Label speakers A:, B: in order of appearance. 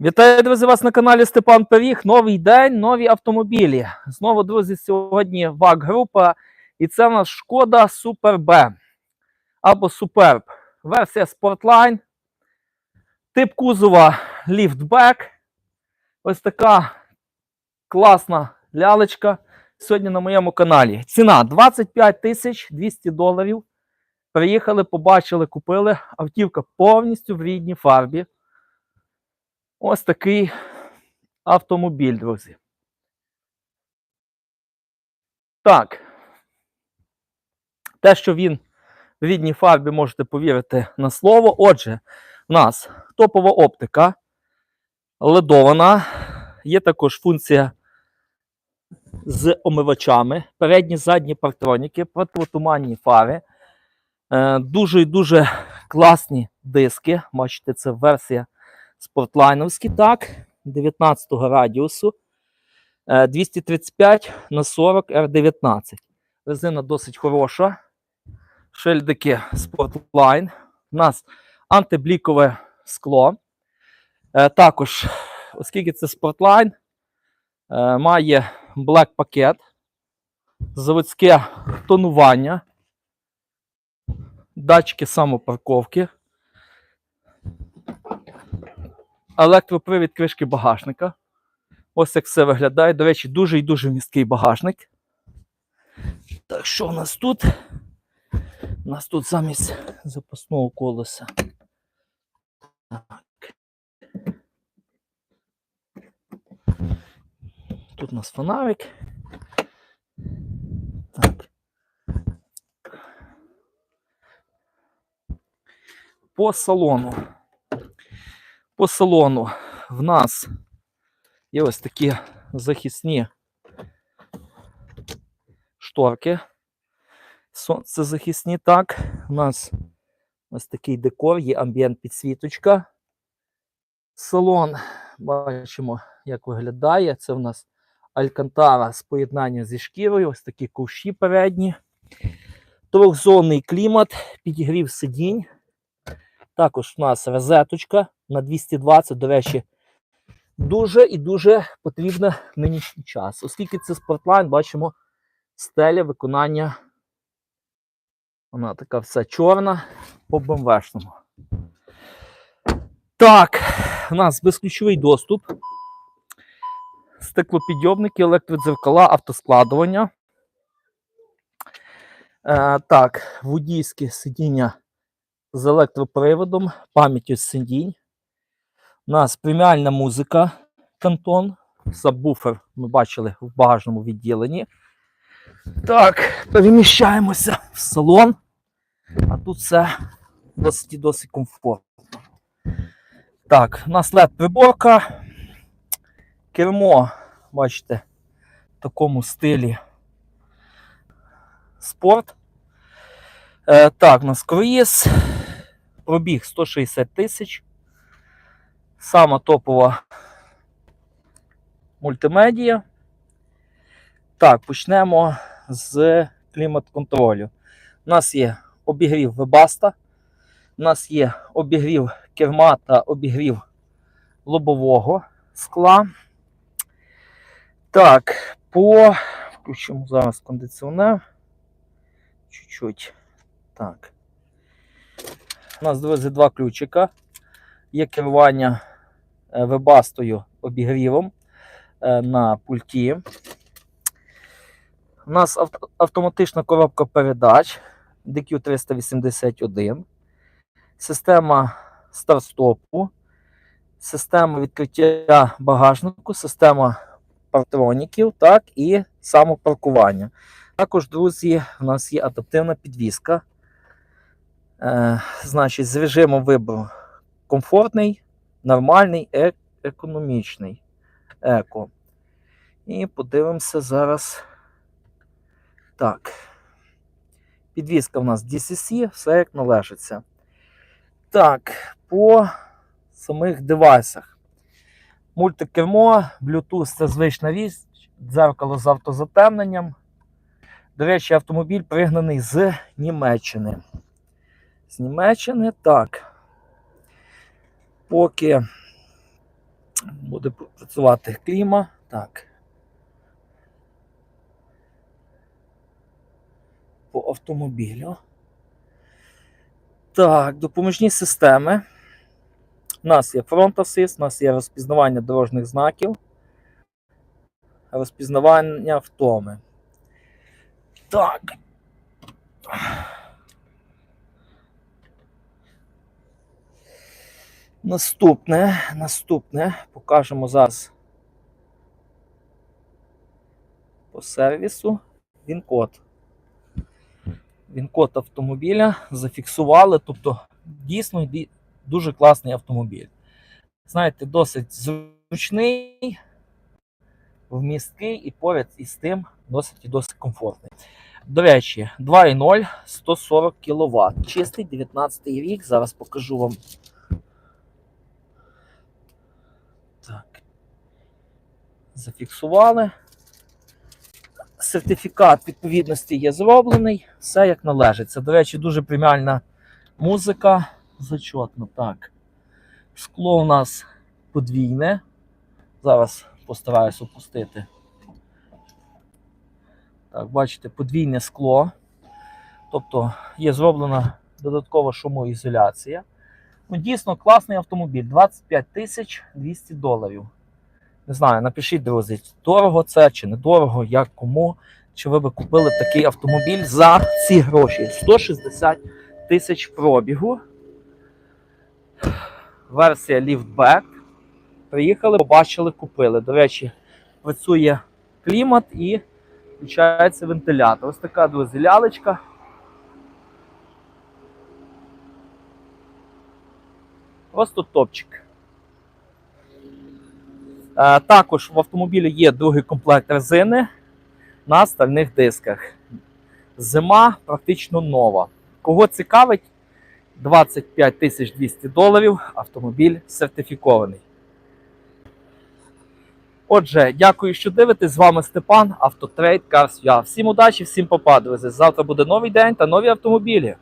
A: Вітаю, друзі, вас на каналі Степан Пиріг. Новий день, нові автомобілі. Знову, друзі, сьогодні ВАГ група. І це в нас шкода Super B або Superb. Версія Sportline. Тип кузова ліфтбек. Ось така класна лялечка. Сьогодні на моєму каналі. Ціна 25 тисяч 200 доларів. Приїхали, побачили, купили. Автівка повністю в рідній фарбі. Ось такий автомобіль, друзі. Так. Те, що він в рідній фарбі, можете повірити на слово. Отже, у нас топова оптика ледована. Є також функція з омивачами, передні задні партроніки, противотуманні фари. Е, Дуже і дуже класні диски. Бачите, це версія спортлайновські, так, 19 радіусу. Е, 235 на 40 R19. Резина досить хороша. Шильдики Sportline. У нас антиблікове скло. Е, Також, оскільки це Sportline, е, має Black пакет, заводське тонування, датчики самопарковки електропривід кришки багажника. Ось як все виглядає. До речі, дуже і дуже місткий багажник. Так, що у нас тут? У нас тут замість запасного колеса. Так. Тут у нас фонарик. Так. По салону. По салону в нас є ось такі захисні шторки. Сонцезахисні, так. У нас ось такий декор, є амбієнт підсвіточка. Салон, бачимо, як виглядає. Це в нас Алькантара з поєднанням зі шкірою, ось такі ковші передні. Трьохзонний клімат, підігрів сидінь. Також у нас розеточка на 220, до речі, дуже і дуже потрібна нинішній час. Оскільки це спортлайн, бачимо стеля виконання. Вона така вся чорна по БМВшному. Так, у нас безключовий доступ. Стеклопідйомники, електродзеркала, автоскладування. Е, так, водійське сидіння з електроприводом, пам'яттю сидінь. У нас преміальна музика кантон. Сабвуфер ми бачили в багажному відділенні. Так, переміщаємося в салон. А тут все досить і досить комфортно. Так, у нас led приборка. Кермо, бачите, в такому стилі спорт. Е, так, у нас круїз. Пробіг 160 тисяч. Сама топова мультимедія. Так, почнемо з клімат-контролю. У нас є обігрів вебаста, у нас є обігрів керма та обігрів лобового скла. Так, по включимо зараз кондиціонер. Чуть-чуть. Так. У нас, друзі, два ключика. Є керування е, вебастою обігрівом е, на пульті. У нас автоматична коробка передач DQ381. Система старт-стопу, система відкриття багажнику, система партроніків, так, і самопаркування. Також, друзі, у нас є адаптивна підвізка. Е, значить, з режимом вибору комфортний, нормальний, е- економічний. Еко. І подивимося зараз. Так. Підвізка у нас DCC, все як належиться. Так, по самих девайсах. Мультикермо, Bluetooth це звична річ, дзеркало з автозатемненням. До речі, автомобіль пригнаний з Німеччини. З Німеччини, так. Поки Буде працювати кліма. Так. По автомобілю. Так, допоміжні системи. У нас є фронт асист, у нас є розпізнавання дорожніх знаків, розпізнавання втоми. Так. Наступне, наступне покажемо зараз по сервісу. Він код. Він код автомобіля зафіксували. Тобто, дійсно дуже класний автомобіль. Знаєте, досить зручний, вмісткий і поряд із тим досить і досить комфортний. До речі, 2.0 140 кВт. Чистий 19 рік. Зараз покажу вам. Так. Зафіксували. Сертифікат відповідності є зроблений. Все як належить. Це, до речі, дуже преміальна музика. Зачетно. Так. Скло у нас подвійне. Зараз постараюсь опустити. Так, бачите, подвійне скло. Тобто є зроблена додаткова шумоізоляція. Ну, дійсно класний автомобіль. 25 тисяч 200 доларів. Не знаю, напишіть, друзі, дорого це чи недорого, як кому. Чи ви би купили такий автомобіль за ці гроші? 160 тисяч пробігу. Версія ліфтбек. Приїхали, побачили, купили. До речі, працює клімат і включається вентилятор. Ось така, друзі, лялечка. Просто топчик. Е, також в автомобілі є другий комплект резини на стальних дисках. Зима практично нова. Кого цікавить, 25 тисяч 200 доларів автомобіль сертифікований. Отже, дякую, що дивитесь. З вами Степан, Автотрейд Cars.ua. Всім удачі, всім попа, друзі. Завтра буде новий день та нові автомобілі.